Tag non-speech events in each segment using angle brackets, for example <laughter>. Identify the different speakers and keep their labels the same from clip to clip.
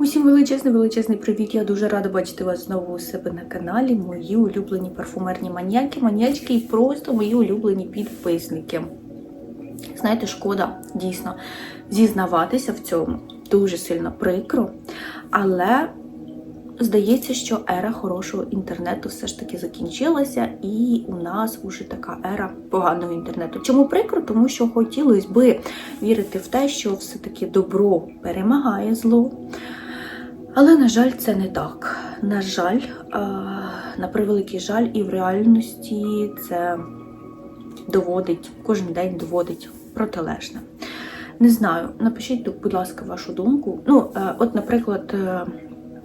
Speaker 1: Усім величезний величезний привіт! Я дуже рада бачити вас знову у себе на каналі. Мої улюблені парфумерні маньяки, маньячки і просто мої улюблені підписники. Знаєте, шкода дійсно зізнаватися в цьому дуже сильно прикро, але здається, що ера хорошого інтернету все ж таки закінчилася, і у нас уже така ера поганого інтернету. Чому прикро? Тому що хотілося би вірити в те, що все-таки добро перемагає зло. Але, на жаль, це не так. На жаль, на превеликий жаль, і в реальності це доводить, кожен день доводить протилежне. Не знаю, напишіть, будь ласка, вашу думку. Ну, е, от, наприклад, е,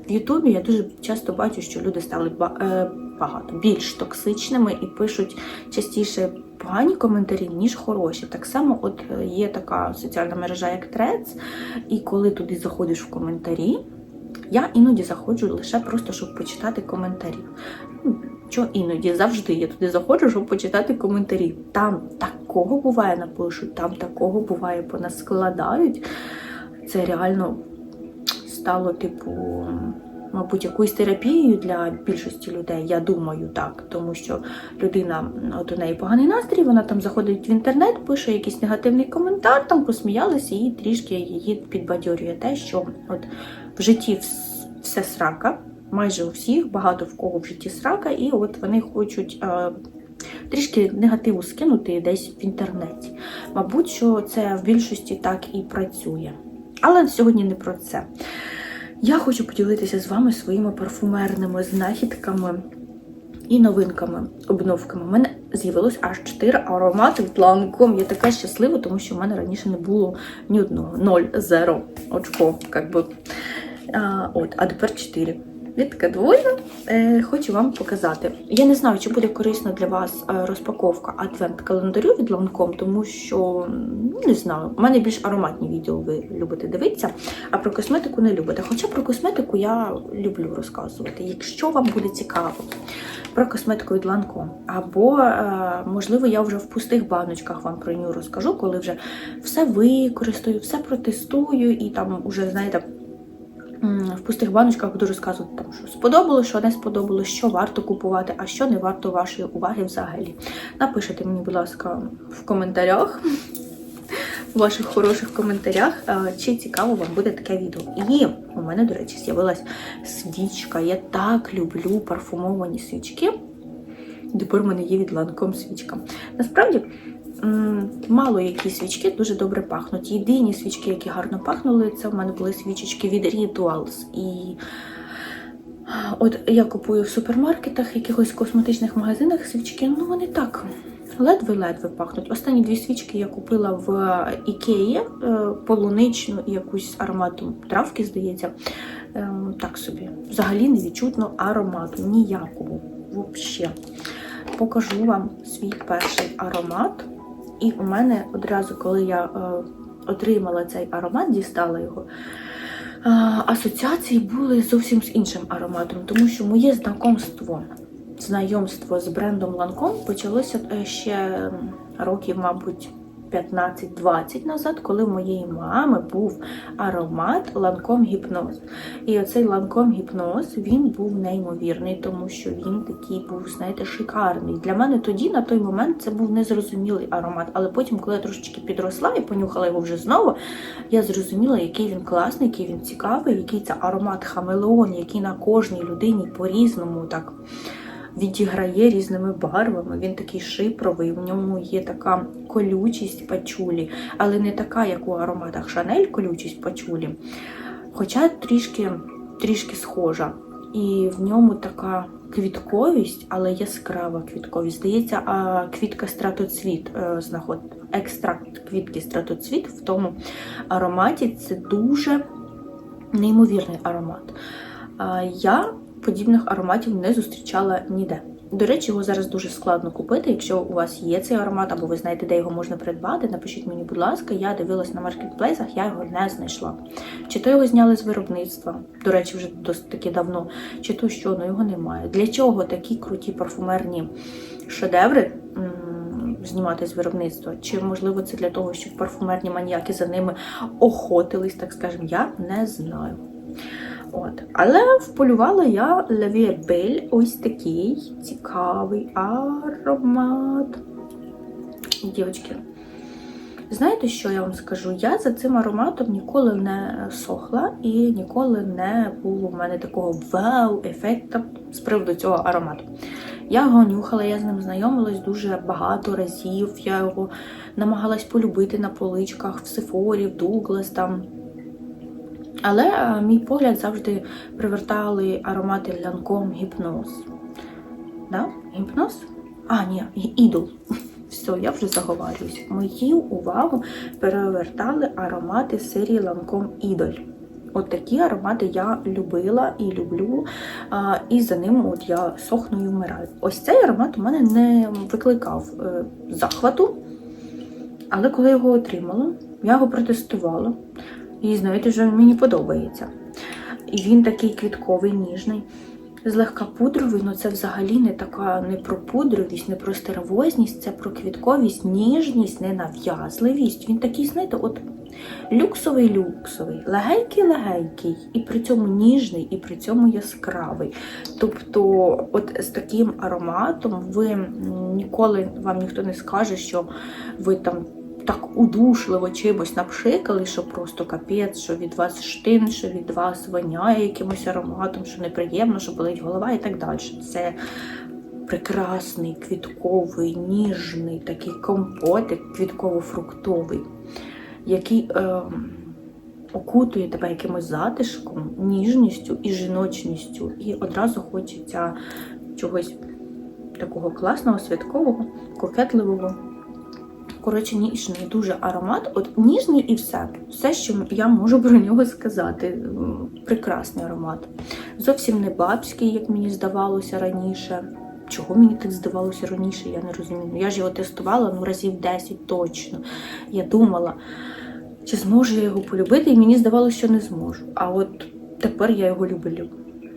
Speaker 1: в Ютубі я дуже часто бачу, що люди стали е, багато більш токсичними і пишуть частіше погані коментарі, ніж хороші. Так само, от є така соціальна мережа, як Threads, і коли туди заходиш в коментарі, я іноді заходжу лише просто, щоб почитати коментарі. Ну, Що іноді завжди я туди заходжу, щоб почитати коментарі. Там такого буває напишуть, там такого буває понаскладають. Це реально стало, типу, мабуть, якоюсь терапією для більшості людей. Я думаю, так. Тому що людина, от у неї поганий настрій, вона там заходить в інтернет, пише якийсь негативний коментар, там посміялися і трішки її підбадьорює те, що от в житті вс- все срака, майже у всіх, багато в кого в житті срака, і от вони хочуть. Е, Трішки негативу скинути десь в інтернеті. Мабуть, що це в більшості так і працює. Але сьогодні не про це. Я хочу поділитися з вами своїми парфумерними знахідками і новинками, обновками. У мене з'явилось аж 4 аромати в бланком. Я така щаслива, тому що в мене раніше не було ні одного. 0, 0, очко, як би. А, от, а тепер 4. Я така. Е, хочу вам показати. Я не знаю, чи буде корисно для вас е, розпаковка адвент-календарю від Lancome, тому що ну, не знаю, у мене більш ароматні відео ви любите дивитися, а про косметику не любите. Хоча про косметику я люблю розказувати. Якщо вам буде цікаво про косметику від Lancome, або, е, можливо, я вже в пустих баночках вам про нього розкажу, коли вже все використаю, все протестую і там уже, знаєте, в пустих баночках буду розказувати, там, що сподобалось, що не сподобалось, що варто купувати, а що не варто вашої уваги взагалі. Напишіть мені, будь ласка, в коментарях, в ваших хороших коментарях, е, чи цікаво вам буде таке відео. І у мене, до речі, з'явилась свічка. Я так люблю парфумовані свічки. Тепер в мене є від Lancome свічка. Насправді, мало які свічки дуже добре пахнуть. Єдині свічки, які гарно пахнули, це в мене були свічечки від Rituals. І от я купую в супермаркетах, якихось косметичних магазинах свічки, ну вони так. Ледве-ледве пахнуть. Останні дві свічки я купила в Ікеї е, полуничну і якусь аромату травки, здається. Ем, Так собі. Взагалі не відчутно аромату. Ніякого. Взагалі. Покажу вам свій перший аромат. І у мене одразу, коли я е, отримала цей аромат, дістала його. е, Асоціації були зовсім з іншим ароматом, тому що моє знакомство, знайомство з брендом Lancome почалося е, ще років, мабуть, 15-20 назад, коли в моєї мами був аромат Lancome Гіпноз. І оцей Lancome Гіпноз він був неймовірний, тому що він такий був, знаєте, шикарний. Для мене тоді, на той момент, це був незрозумілий аромат. Але потім, коли я трошечки підросла і понюхала його вже знову, я зрозуміла, який він класний, який він цікавий, який це аромат хамелеон, який на кожній людині по-різному так відіграє різними барвами. Він такий шипровий, в ньому є така колючість пачулі, але не така, як у ароматах Шанель колючість пачулі. Хоча трішки, трішки схожа. І в ньому така квітковість, але яскрава квітковість. Здається, а квітка стратоцвіт е, знаход... екстракт квітки стратоцвіт в тому ароматі це дуже неймовірний аромат. Я подібних ароматів не зустрічала ніде. До речі, його зараз дуже складно купити. Якщо у вас є цей аромат, або ви знаєте, де його можна придбати, напишіть мені, будь ласка, я дивилась на маркетплейсах, я його не знайшла. Чи то його зняли з виробництва, до речі, вже досить таки давно, чи то що, ну його немає. Для чого такі круті парфумерні шедеври знімати з виробництва? Чи можливо це для того, щоб парфумерні маніяки за ними охотились, так скажемо, я не знаю. От. Але вполювала я Лавіабель ось такий цікавий аромат. Дівчатки, знаєте, що я вам скажу? Я за цим ароматом ніколи не сохла і ніколи не було в мене такого вау-ефекту з приводу цього аромату. Я його нюхала, я з ним знайомилась дуже багато разів. Я його намагалась полюбити на поличках в Сефорі, в Дуглас там. Але е, мій погляд завжди привертали аромати Лянком Гіпноз. Да? Гіпноз? А, ні, ідол. <laughs> Все, я вже заговарююсь. Мою увагу перевертали аромати серії Ланком Ідоль. От такі аромати я любила і люблю, а, і за ним от я сохну і вмираю. Ось цей аромат у мене не викликав е, захвату, але коли його отримала, я його протестувала. І знаєте, що мені подобається. І він такий квітковий, ніжний, злегка пудровий, але це взагалі не така не про пудровість, не про стервозність, це про квітковість, ніжність, ненав'язливість. Він такий, знаєте, от люксовий люксовий, легенький-легенький, і при цьому ніжний, і при цьому яскравий. Тобто, от з таким ароматом ви ніколи вам ніхто не скаже, що ви там так удушливо чимось напшикали, що просто капець, що від вас штин, що від вас воняє якимось ароматом, що неприємно, що болить голова і так далі. Це прекрасний, квітковий, ніжний такий компотик, квітково-фруктовий, який е, окутує тебе якимось затишком, ніжністю і жіночністю. І одразу хочеться чогось такого класного, святкового, кокетливого. Коротше, ніжний дуже аромат. От ніжний і все. Все, що я можу про нього сказати. Прекрасний аромат. Зовсім не бабський, як мені здавалося раніше. Чого мені так здавалося раніше, я не розумію. Я ж його тестувала ну, разів 10 точно. Я думала, чи зможу я його полюбити, і мені здавалося, що не зможу. А от тепер я його люблю.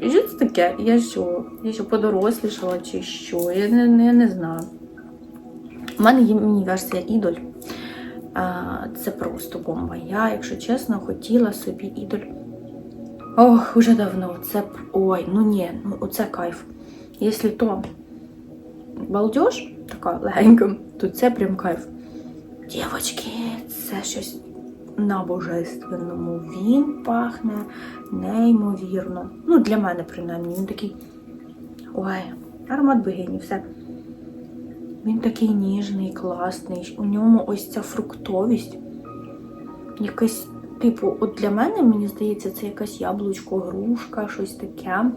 Speaker 1: І що це таке? Я що? Я що подорослішала, чи що? Я не, не, не знаю. У мене є міні-версія ідоль. Це просто бомба. Я, якщо чесно, хотіла собі ідоль. Ох, уже давно. Це ой, ну ні, ну оце кайф. Якщо то балдеж, така легенька, то це прям кайф. Дівочки, це щось на божественному. Він пахне неймовірно. Ну, для мене, принаймні, він такий. Ой, аромат богині, все. Він такий ніжний, класний. У ньому ось ця фруктовість. Якась, типу, от для мене, мені здається, це якась яблучко, грушка, щось таке.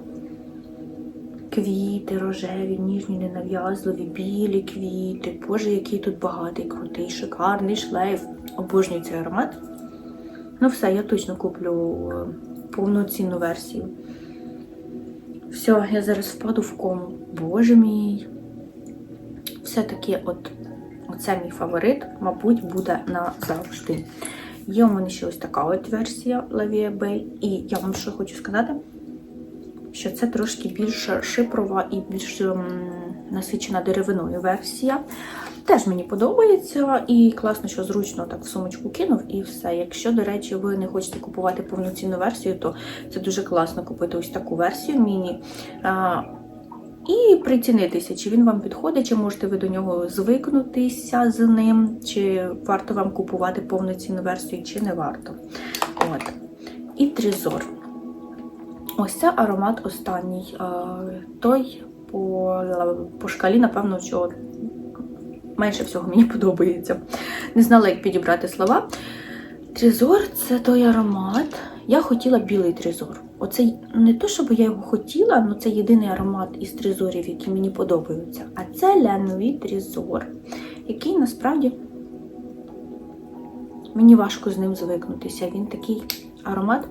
Speaker 1: Квіти рожеві, ніжні, ненав'язливі, білі квіти. Боже, який тут багатий, крутий, шикарний шлейф. Обожнюю цей аромат. Ну все, я точно куплю е, повноцінну версію. Все, я зараз впаду в кому. Боже мій все-таки от оце мій фаворит, мабуть, буде назавжди. Є у мене ще ось така от версія La Vie І я вам що хочу сказати, що це трошки більш шипрова і більш ем, насичена деревиною версія. Теж мені подобається і класно, що зручно так в сумочку кинув і все. Якщо, до речі, ви не хочете купувати повноцінну версію, то це дуже класно купити ось таку версію міні. І прицінитися, чи він вам підходить, чи можете ви до нього звикнутися з ним, чи варто вам купувати повноцінну версію, чи не варто. От. І тризор. Ось це аромат останній. Той по, по шкалі, напевно, що менше всього мені подобається. Не знала, як підібрати слова. Тризор це той аромат. Я хотіла білий тризор. Оце не то, щоб я його хотіла, але це єдиний аромат із тризорів, які мені подобаються. А це леновий тризор, який насправді мені важко з ним звикнутися. Він такий аромат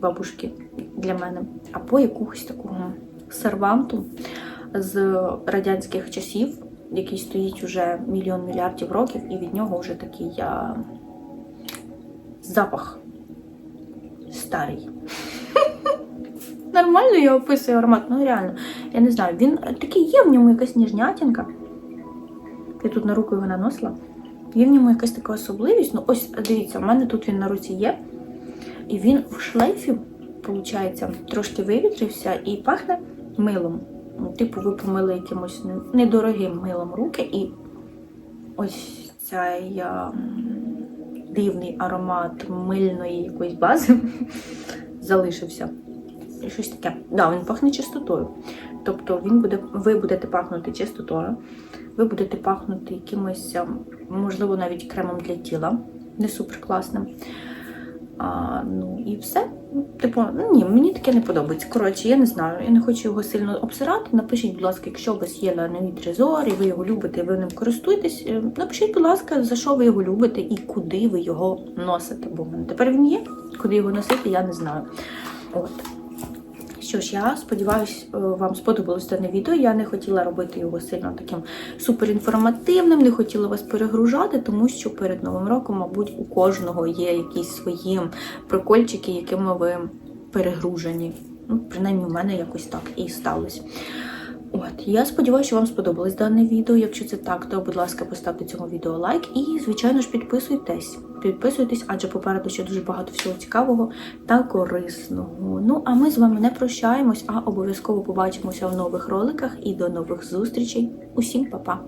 Speaker 1: бабушки для мене, або якогось такого серванту з радянських часів, який стоїть вже мільйон мільярдів років, і від нього вже такий а, запах старий. <laughs> Нормально я описую аромат, ну реально. Я не знаю, він такий є в ньому якась ніжнятінка. Я тут на руку його наносила. Є в ньому якась така особливість. Ну, ось дивіться, в мене тут він на руці є. І він в шлейфі виходить, трошки вивітрився і пахне милом. Ну, Типу, ви помили якимось недорогим милом руки, і ось а, м, дивний аромат мильної якоїсь бази <laughs> залишився. І щось таке. Да, він пахне чистотою. Тобто він буде, ви будете пахнути чистотою, ви будете пахнути якимось, можливо, навіть кремом для тіла, не супер класним. А, ну і все. Типу, ну ні, мені таке не подобається. Коротше, я не знаю, я не хочу його сильно обсирати. Напишіть, будь ласка, якщо у вас є лановий трезор, і ви його любите, ви ним користуєтесь. е, Напишіть, будь ласка, за що ви його любите і куди ви його носите. Бо тепер він є. Куди його носити, я не знаю. От. Що ж, я сподіваюся, вам сподобалось дане відео. Я не хотіла робити його сильно таким суперінформативним, не хотіла вас перегружати, тому що перед Новим роком, мабуть, у кожного є якісь свої прикольчики, якими ви перегружені. Ну, принаймні, у мене якось так і сталося. От, я сподіваюся, що вам сподобалось дане відео. Якщо це так, то будь ласка, поставте цьому відео лайк і, звичайно ж, підписуйтесь. Підписуйтесь, адже попереду ще дуже багато всього цікавого та корисного. Ну а ми з вами не прощаємось, а обов'язково побачимося в нових роликах і до нових зустрічей. Усім па-па!